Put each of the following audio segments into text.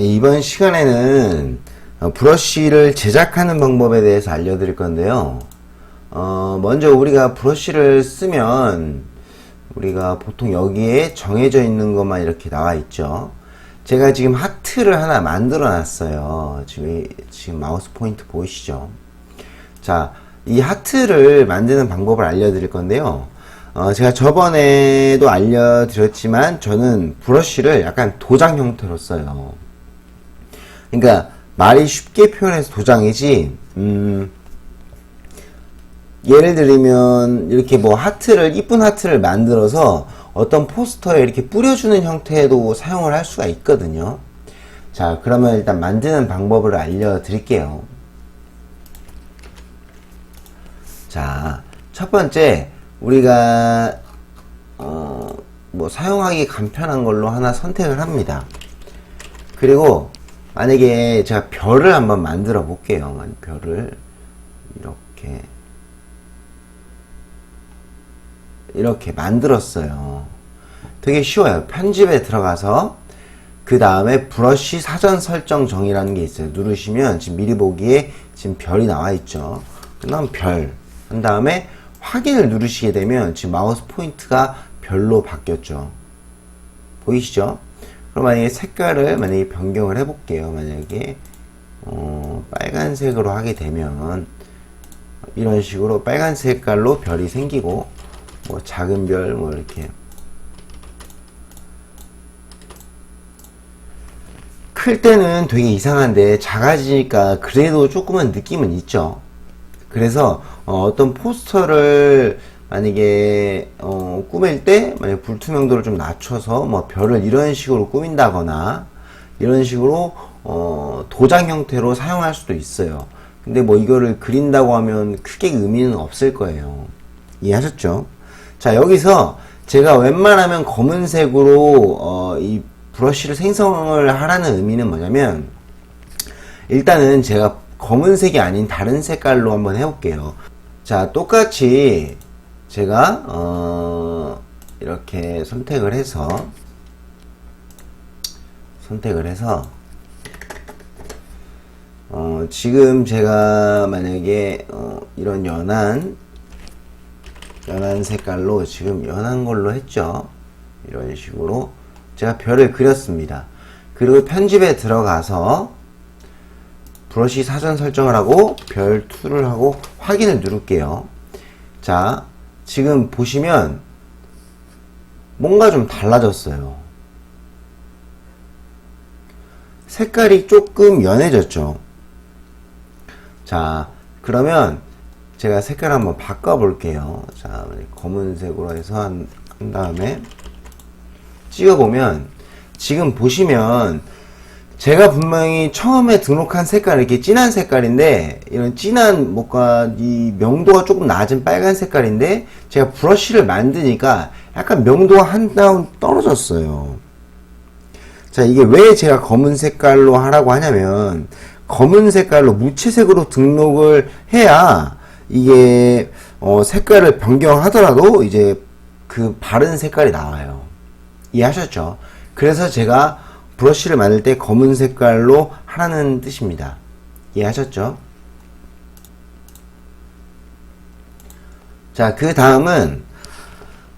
예, 이번 시간에는 어, 브러쉬를 제작하는 방법에 대해서 알려드릴 건데요. 어, 먼저 우리가 브러쉬를 쓰면 우리가 보통 여기에 정해져 있는 것만 이렇게 나와 있죠. 제가 지금 하트를 하나 만들어 놨어요. 지금, 지금 마우스 포인트 보이시죠? 자, 이 하트를 만드는 방법을 알려드릴 건데요. 어, 제가 저번에도 알려드렸지만 저는 브러쉬를 약간 도장 형태로 써요. 그러니까 말이 쉽게 표현해서 도장이지, 음, 예를 들면 이렇게 뭐 하트를 이쁜 하트를 만들어서 어떤 포스터에 이렇게 뿌려주는 형태도 사용을 할 수가 있거든요. 자, 그러면 일단 만드는 방법을 알려드릴게요. 자, 첫 번째 우리가 어, 뭐 사용하기 간편한 걸로 하나 선택을 합니다. 그리고 만약에 제가 별을 한번 만들어 볼게요. 별을 이렇게 이렇게 만들었어요. 되게 쉬워요. 편집에 들어가서 그 다음에 브러쉬 사전 설정 정의라는 게 있어요. 누르시면 지금 미리 보기에 지금 별이 나와 있죠. 그 다음 별. 한 다음에 확인을 누르시게 되면 지금 마우스 포인트가 별로 바뀌었죠. 보이시죠? 그럼 만약에 색깔을 만약에 변경을 해볼게요. 만약에 어, 빨간색으로 하게 되면 이런 식으로 빨간 색깔로 별이 생기고 뭐 작은 별 뭐 이렇게 클 때는 되게 이상한데 작아지니까 그래도 조금은 느낌은 있죠. 그래서 어, 떤 포스터를 만약에 어, 꾸밀 때 만약 불투명도를 좀 낮춰서 뭐 별을 이런 식으로 꾸민다거나 이런 식으로 어, 도장 형태로 사용할 수도 있어요. 근데 뭐 이거를 그린다고 하면 크게 의미는 없을 거예요. 이해하셨죠? 자 여기서 제가 웬만하면 검은색으로 어, 이 브러쉬를 생성을 하라는 의미는 뭐냐면 일단은 제가 검은색이 아닌 다른 색깔로 한번 해볼게요. 자, 똑같이 제가 어, 이렇게 선택을 해서 선택을 해서 어, 지금 제가 만약에 어, 이런 연한 연한 색깔로 지금 연한 걸로 했죠. 이런 식으로 제가 별을 그렸습니다. 그리고 편집에 들어가서 브러쉬 사전 설정을 하고 별 2를 하고 확인을 누를게요. 자, 지금 보시면 뭔가 좀 달라졌어요. 색깔이 조금 연해졌죠. 자, 그러면 제가 색깔 한번 바꿔 볼게요. 자, 검은색으로 해서 한, 한 다음에 찍어 보면 지금 보시면 제가 분명히 처음에 등록한 색깔 이렇게 진한 색깔인데 이런 진한 뭔가 이 명도가 조금 낮은 빨간 색깔인데 제가 브러쉬를 만드니까 약간 명도가 한 다운 떨어졌어요. 자 이게 왜 제가 검은 색깔로 하라고 하냐면 검은 색깔로 무채색으로 등록을 해야 이게 어 색깔을 변경하더라도 이제 그 바른 색깔이 나와요. 이해하셨죠? 그래서 제가 브러쉬를 만들 때 검은 색깔로 하라는 뜻입니다. 이해하셨죠? 자, 그 다음은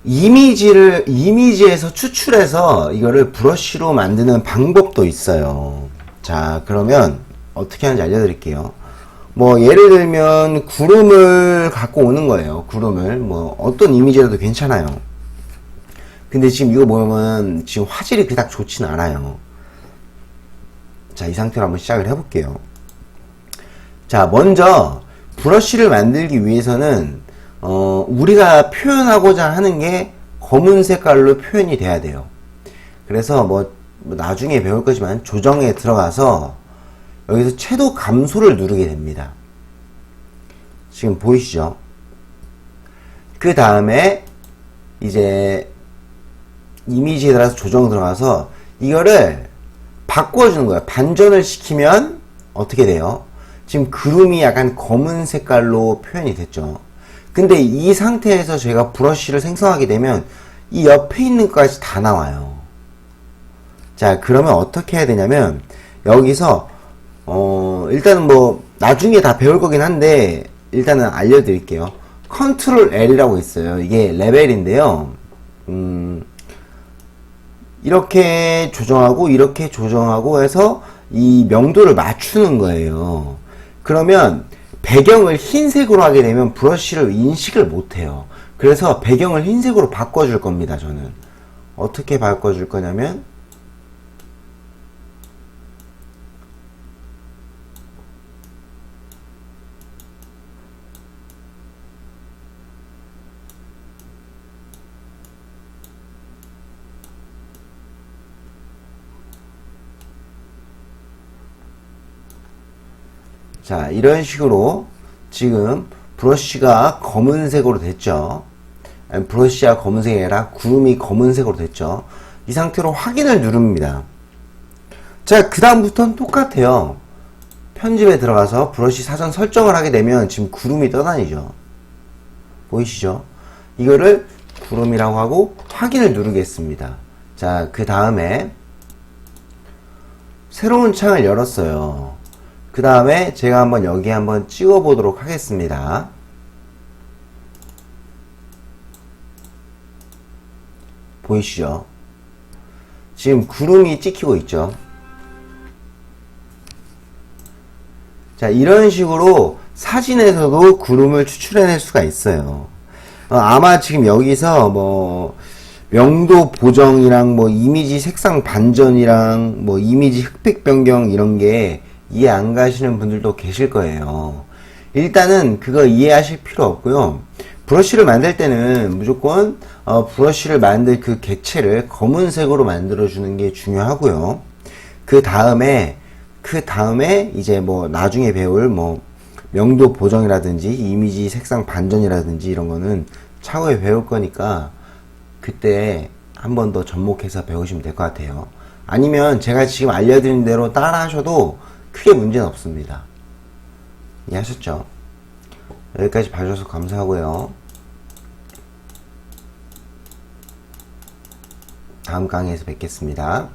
이미지를, 이미지에서 추출해서 이거를 브러쉬로 만드는 방법도 있어요. 자, 그러면 어떻게 하는지 알려드릴게요. 뭐, 예를 들면, 구름을 갖고 오는 거예요. 구름을. 뭐, 어떤 이미지라도 괜찮아요. 근데 지금 이거 보면 지금 화질이 그닥 좋진 않아요. 자, 이 상태로 한번 시작을 해볼게요. 자, 먼저 브러쉬를 만들기 위해서는 어, 우리가 표현하고자 하는 게 검은 색깔로 표현이 돼야 돼요. 그래서 뭐, 뭐 나중에 배울 거지만 조정에 들어가서 여기서 채도 감소를 누르게 됩니다. 지금 보이시죠? 그 다음에 이제 이미지에 따라서 조정 들어가서 이거를 바꿔주는 거예요. 반전을 시키면 어떻게 돼요? 지금 구름이 약간 검은 색깔로 표현이 됐죠. 근데 이 상태에서 제가 브러쉬를 생성하게 되면 이 옆에 있는 것까지 다 나와요. 자, 그러면 어떻게 해야 되냐면 여기서 어 일단은 뭐 나중에 다 배울 거긴 한데 일단은 알려드릴게요. 컨트롤 L이라고 있어요. 이게 레벨인데요. 음 이렇게 조정하고 이렇게 조정하고 해서 이 명도를 맞추는 거예요. 그러면 배경을 흰색으로 하게 되면 브러쉬를 인식을 못해요. 그래서 배경을 흰색으로 바꿔줄 겁니다. 저는 어떻게 바꿔줄 거냐면 자, 이런 식으로 지금 브러쉬가 검은색으로 됐죠. 브러쉬가 검은색이 아니라 구름이 검은색으로 됐죠. 이 상태로 확인을 누릅니다. 자, 그 다음부터는 똑같아요. 편집에 들어가서 브러쉬 사전 설정을 하게 되면 지금 구름이 떠다니죠. 보이시죠? 이거를 구름이라고 하고 확인을 누르겠습니다. 자, 그 다음에 새로운 창을 열었어요. 그 다음에 제가 한번 여기 한번 찍어 보도록 하겠습니다. 보이시죠? 지금 구름이 찍히고 있죠? 자, 이런 식으로 사진에서도 구름을 추출해낼 수가 있어요. 어, 아마 지금 여기서 뭐, 명도 보정이랑 뭐 이미지 색상 반전이랑 뭐 이미지 흑백 변경 이런 게 이해 안 가시는 분들도 계실 거예요. 일단은 그거 이해하실 필요 없고요. 브러쉬를 만들 때는 무조건 어, 브러쉬를 만들 그 객체를 검은색으로 만들어 주는 게 중요하고요. 그 다음에 그 다음에 이제 뭐 나중에 배울 뭐 명도 보정이라든지 이미지 색상 반전이라든지 이런 거는 차후에 배울 거니까 그때 한 번 더 접목해서 배우시면 될 것 같아요. 아니면 제가 지금 알려드린 대로 따라 하셔도 크게 문제는 없습니다. 이해하셨죠? 여기까지 봐주셔서 감사하고요. 다음 강의에서 뵙겠습니다.